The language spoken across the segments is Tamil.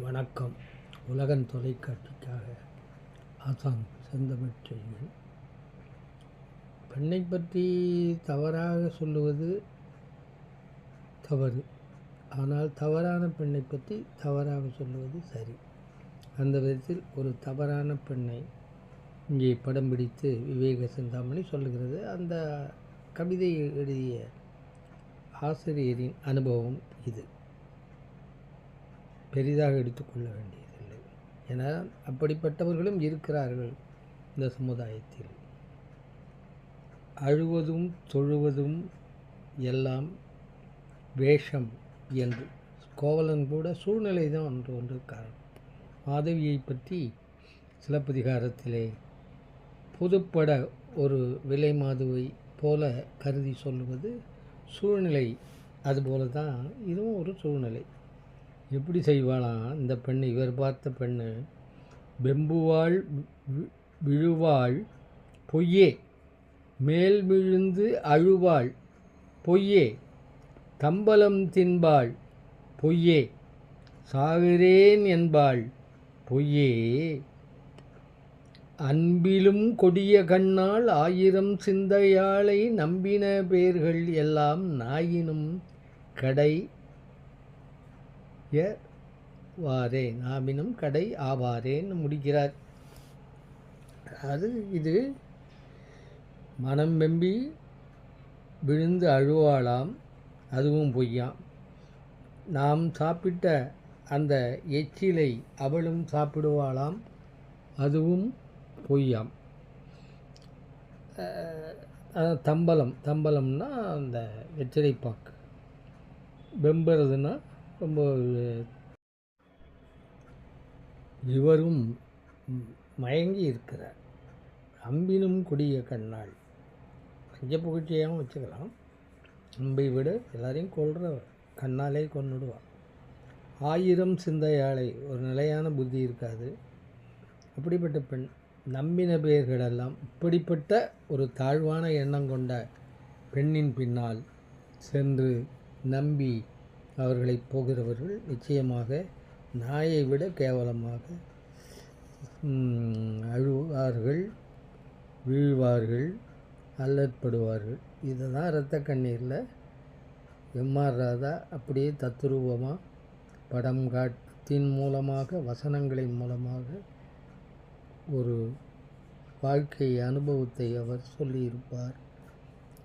வணக்கம். உலகன் தொலைக்காட்சிக்காக ஆசான் செந்தமிழ் செய்யுள் பெண்ணை பற்றி தவறாக சொல்லுவது தவறு. ஆனால் தவறான பெண்ணை பற்றி தவறாக சொல்லுவது சரி. அந்த விதத்தில் ஒரு தவறான பெண்ணை இங்கே படம் பிடித்து விவேக சிந்தாமணி சொல்லுகிறது. அந்த கவிதை எழுதிய ஆசிரியரின் அனுபவம் இது. பெரிதாக எடுத்துக்கொள்ள வேண்டியதில்லை. என அப்படிப்பட்டவர்களும் இருக்கிறார்கள் இந்த சமுதாயத்தில். அழுவதும் தொழுவதும் எல்லாம் வேஷம் என்று கோவலன் கூட சூழ்நிலை தான் ஒன்று ஒன்று காரணம் மாதவியை பற்றி சிலப்பதிகாரத்திலே புதுப்பட ஒரு விலை மாதுவை போல கருதி சொல்லுவது சூழ்நிலை. அதுபோல தான் இதுவும் ஒரு சூழ்நிலை. எப்படி செய்வாளாம் இந்த பெண் இவர் பார்த்த பெண்ணு வெம்புவாள் வி- விழுவாள் பொய்யே மேல் விழுந்து அழுவாள் பொய்யே தம்பலம் தின்பாள் பொய்யே சாகிறேன் என்பாள் பொய்யே. அன்பிலும் கொடிய கண்ணால் ஆயிரம் சிந்தையாளை நம்பின பேர்கள் எல்லாம் நாயினும் கடை ய வாரே கடை ஆவாரேன்னு முடிக்கிறார். அது இது மனம் வெம்பி விழுந்து அழுவாளாம் அதுவும் பொய்யாம். நாம் சாப்பிட்ட அந்த எச்சிலை அவளும் சாப்பிடுவாளாம் அதுவும் பொய்யாம். தம்பலம் தம்பலம்னா அந்த எச்சரிப்பாக்கு வெம்புறதுன்னா ரொம்ப இவரும் மயங்கி இருக்கிறார் அம்பினும் கொடிய கண்ணாள் மஞ்ச புகழ்ச்சியாகவும் வச்சுக்கலாம். அம்பை விட எல்லாரையும் கொள்கிற கண்ணாலே கொண்டுடுவார் ஆயிரம் சிந்தையாளை ஒரு நிலையான புத்தி இருக்காது. அப்படிப்பட்ட பெண் நம்பின பெயர்களெல்லாம் இப்படிப்பட்ட ஒரு தாழ்வான எண்ணம் கொண்ட பெண்ணின் பின்னால் சென்று நம்பி அவர்களை போகிறவர்கள் நிச்சயமாக நாயை விட கேவலமாக அழுவார்கள் வீழ்வார்கள் அல்லற்படுவார்கள். இதை தான் இரத்த கண்ணீரில். எம்ஆர் ராதா அப்படியே தத்துரூபமாக படம் காட்டின் மூலமாக வசனங்களின் மூலமாக ஒரு வாழ்க்கை அனுபவத்தை அவர் சொல்லியிருப்பார்.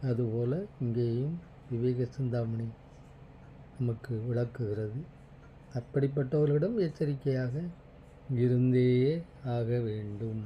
அதுபோல் இங்கேயும் விவேக சிந்தாமணி நமக்கு விளக்குகிறது. அப்படிப்பட்டவர்களிடம் எச்சரிக்கையாக இருந்தே ஆக வேண்டும்.